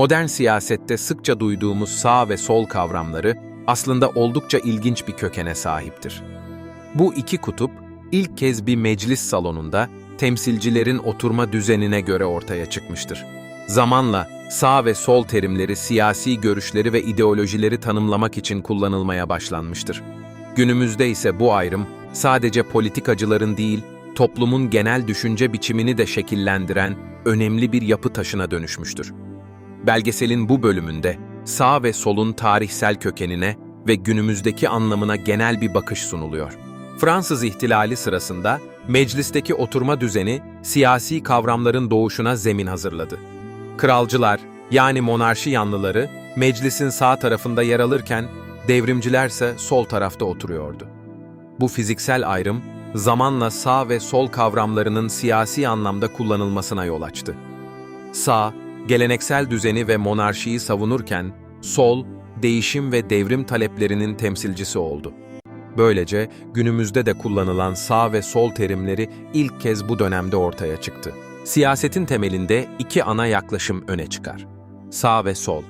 Modern siyasette sıkça duyduğumuz sağ ve sol kavramları aslında oldukça ilginç bir kökene sahiptir. Bu iki kutup ilk kez bir meclis salonunda temsilcilerin oturma düzenine göre ortaya çıkmıştır. Zamanla sağ ve sol terimleri siyasi görüşleri ve ideolojileri tanımlamak için kullanılmaya başlanmıştır. Günümüzde ise bu ayrım sadece politikacıların değil, toplumun genel düşünce biçimini de şekillendiren önemli bir yapı taşına dönüşmüştür. Belgeselin bu bölümünde sağ ve solun tarihsel kökenine ve günümüzdeki anlamına genel bir bakış sunuluyor. Fransız ihtilali sırasında meclisteki oturma düzeni siyasi kavramların doğuşuna zemin hazırladı. Kralcılar yani monarşi yanlıları meclisin sağ tarafında yer alırken devrimcilerse sol tarafta oturuyordu. Bu fiziksel ayrım zamanla sağ ve sol kavramlarının siyasi anlamda kullanılmasına yol açtı. Sağ, geleneksel düzeni ve monarşiyi savunurken, sol, değişim ve devrim taleplerinin temsilcisi oldu. Böylece günümüzde de kullanılan sağ ve sol terimleri ilk kez bu dönemde ortaya çıktı. Siyasetin temelinde iki ana yaklaşım öne çıkar. Sağ ve sol.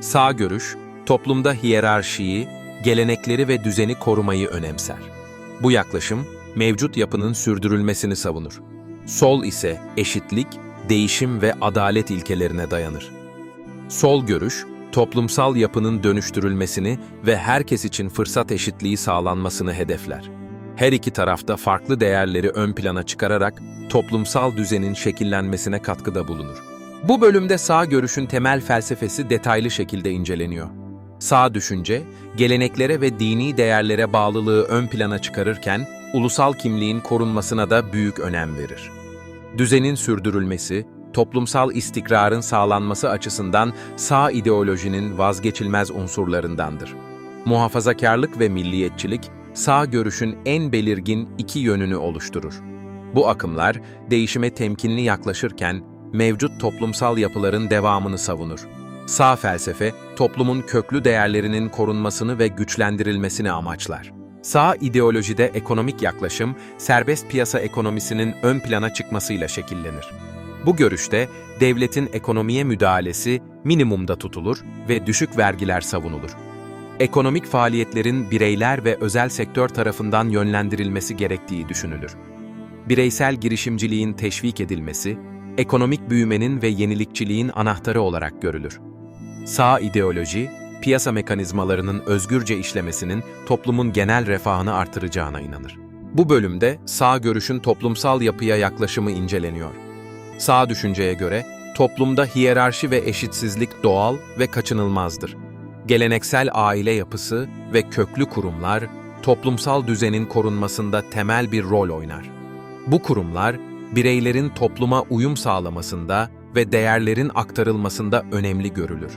Sağ görüş, toplumda hiyerarşiyi, gelenekleri ve düzeni korumayı önemser. Bu yaklaşım, mevcut yapının sürdürülmesini savunur. Sol ise eşitlik, değişim ve adalet ilkelerine dayanır. Sol görüş, toplumsal yapının dönüştürülmesini ve herkes için fırsat eşitliği sağlanmasını hedefler. Her iki tarafta farklı değerleri ön plana çıkararak toplumsal düzenin şekillenmesine katkıda bulunur. Bu bölümde sağ görüşün temel felsefesi detaylı şekilde inceleniyor. Sağ düşünce, geleneklere ve dini değerlere bağlılığı ön plana çıkarırken, ulusal kimliğin korunmasına da büyük önem verir. Düzenin sürdürülmesi, toplumsal istikrarın sağlanması açısından sağ ideolojinin vazgeçilmez unsurlarındandır. Muhafazakarlık ve milliyetçilik, sağ görüşün en belirgin iki yönünü oluşturur. Bu akımlar, değişime temkinli yaklaşırken, mevcut toplumsal yapıların devamını savunur. Sağ felsefe, toplumun köklü değerlerinin korunmasını ve güçlendirilmesini amaçlar. Sağ ideolojide ekonomik yaklaşım, serbest piyasa ekonomisinin ön plana çıkmasıyla şekillenir. Bu görüşte devletin ekonomiye müdahalesi minimumda tutulur ve düşük vergiler savunulur. Ekonomik faaliyetlerin bireyler ve özel sektör tarafından yönlendirilmesi gerektiği düşünülür. Bireysel girişimciliğin teşvik edilmesi, ekonomik büyümenin ve yenilikçiliğin anahtarı olarak görülür. Sağ ideoloji, piyasa mekanizmalarının özgürce işlemesinin toplumun genel refahını artıracağına inanır. Bu bölümde sağ görüşün toplumsal yapıya yaklaşımı inceleniyor. Sağ düşünceye göre toplumda hiyerarşi ve eşitsizlik doğal ve kaçınılmazdır. Geleneksel aile yapısı ve köklü kurumlar toplumsal düzenin korunmasında temel bir rol oynar. Bu kurumlar bireylerin topluma uyum sağlamasında ve değerlerin aktarılmasında önemli görülür.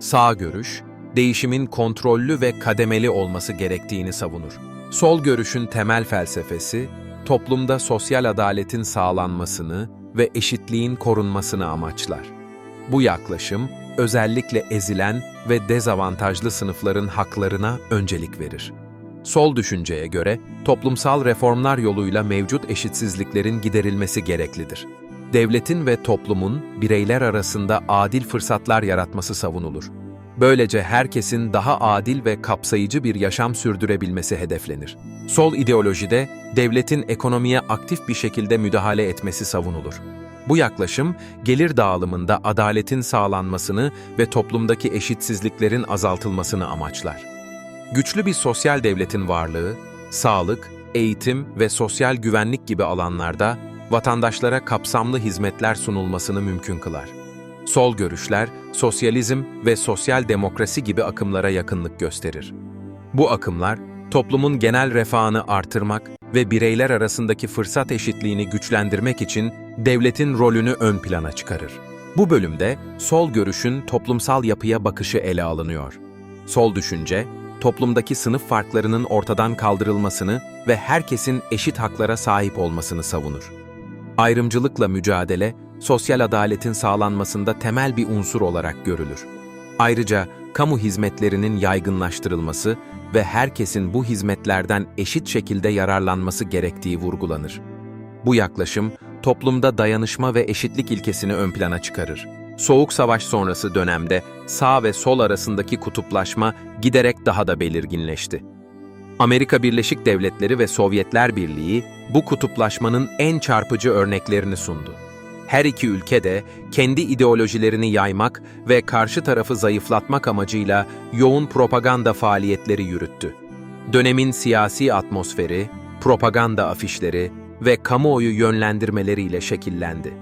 Sağ görüş, değişimin kontrollü ve kademeli olması gerektiğini savunur. Sol görüşün temel felsefesi, toplumda sosyal adaletin sağlanmasını ve eşitliğin korunmasını amaçlar. Bu yaklaşım, özellikle ezilen ve dezavantajlı sınıfların haklarına öncelik verir. Sol düşünceye göre toplumsal reformlar yoluyla mevcut eşitsizliklerin giderilmesi gereklidir. Devletin ve toplumun bireyler arasında adil fırsatlar yaratması savunulur. Böylece herkesin daha adil ve kapsayıcı bir yaşam sürdürebilmesi hedeflenir. Sol ideolojide devletin ekonomiye aktif bir şekilde müdahale etmesi savunulur. Bu yaklaşım, gelir dağılımında adaletin sağlanmasını ve toplumdaki eşitsizliklerin azaltılmasını amaçlar. Güçlü bir sosyal devletin varlığı, sağlık, eğitim ve sosyal güvenlik gibi alanlarda vatandaşlara kapsamlı hizmetler sunulmasını mümkün kılar. Sol görüşler, sosyalizm ve sosyal demokrasi gibi akımlara yakınlık gösterir. Bu akımlar, toplumun genel refahını artırmak ve bireyler arasındaki fırsat eşitliğini güçlendirmek için devletin rolünü ön plana çıkarır. Bu bölümde sol görüşün toplumsal yapıya bakışı ele alınıyor. Sol düşünce, toplumdaki sınıf farklarının ortadan kaldırılmasını ve herkesin eşit haklara sahip olmasını savunur. Ayrımcılıkla mücadele, sosyal adaletin sağlanmasında temel bir unsur olarak görülür. Ayrıca kamu hizmetlerinin yaygınlaştırılması ve herkesin bu hizmetlerden eşit şekilde yararlanması gerektiği vurgulanır. Bu yaklaşım, toplumda dayanışma ve eşitlik ilkesini ön plana çıkarır. Soğuk Savaş sonrası dönemde sağ ve sol arasındaki kutuplaşma giderek daha da belirginleşti. Amerika Birleşik Devletleri ve Sovyetler Birliği bu kutuplaşmanın en çarpıcı örneklerini sundu. Her iki ülke de kendi ideolojilerini yaymak ve karşı tarafı zayıflatmak amacıyla yoğun propaganda faaliyetleri yürüttü. Dönemin siyasi atmosferi, propaganda afişleri ve kamuoyu yönlendirmeleriyle şekillendi.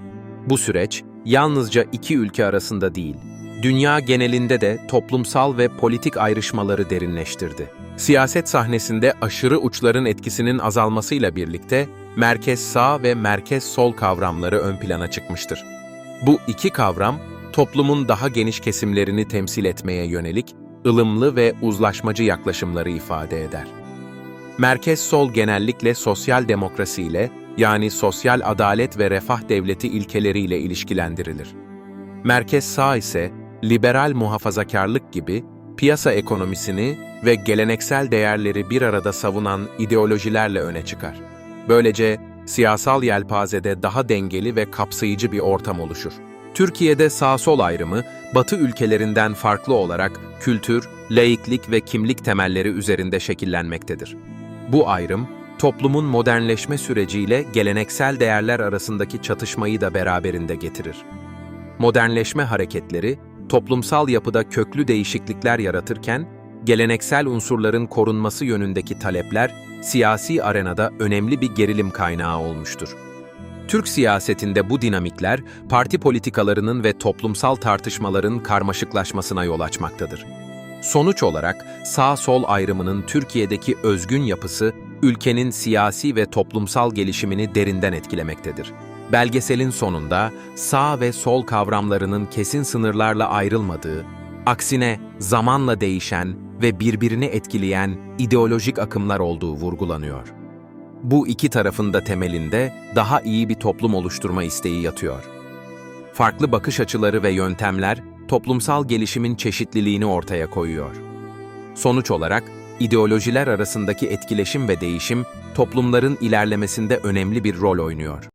Bu süreç yalnızca iki ülke arasında değil, dünya genelinde de toplumsal ve politik ayrışmaları derinleştirdi. Siyaset sahnesinde aşırı uçların etkisinin azalmasıyla birlikte merkez sağ ve merkez sol kavramları ön plana çıkmıştır. Bu iki kavram toplumun daha geniş kesimlerini temsil etmeye yönelik ılımlı ve uzlaşmacı yaklaşımları ifade eder. Merkez sol genellikle sosyal demokrasiyle yani sosyal adalet ve refah devleti ilkeleriyle ilişkilendirilir. Merkez sağ ise liberal muhafazakarlık gibi piyasa ekonomisini ve geleneksel değerleri bir arada savunan ideolojilerle öne çıkar. Böylece siyasal yelpazede daha dengeli ve kapsayıcı bir ortam oluşur. Türkiye'de sağ-sol ayrımı, Batı ülkelerinden farklı olarak kültür, laiklik ve kimlik temelleri üzerinde şekillenmektedir. Bu ayrım, toplumun modernleşme süreciyle geleneksel değerler arasındaki çatışmayı da beraberinde getirir. Modernleşme hareketleri, toplumsal yapıda köklü değişiklikler yaratırken, geleneksel unsurların korunması yönündeki talepler, siyasi arenada önemli bir gerilim kaynağı olmuştur. Türk siyasetinde bu dinamikler, parti politikalarının ve toplumsal tartışmaların karmaşıklaşmasına yol açmaktadır. Sonuç olarak sağ-sol ayrımının Türkiye'deki özgün yapısı, ülkenin siyasi ve toplumsal gelişimini derinden etkilemektedir. Belgeselin sonunda sağ ve sol kavramlarının kesin sınırlarla ayrılmadığı, aksine zamanla değişen ve birbirini etkileyen ideolojik akımlar olduğu vurgulanıyor. Bu iki tarafın da temelinde daha iyi bir toplum oluşturma isteği yatıyor. Farklı bakış açıları ve yöntemler toplumsal gelişimin çeşitliliğini ortaya koyuyor. Sonuç olarak ideolojiler arasındaki etkileşim ve değişim toplumların ilerlemesinde önemli bir rol oynuyor.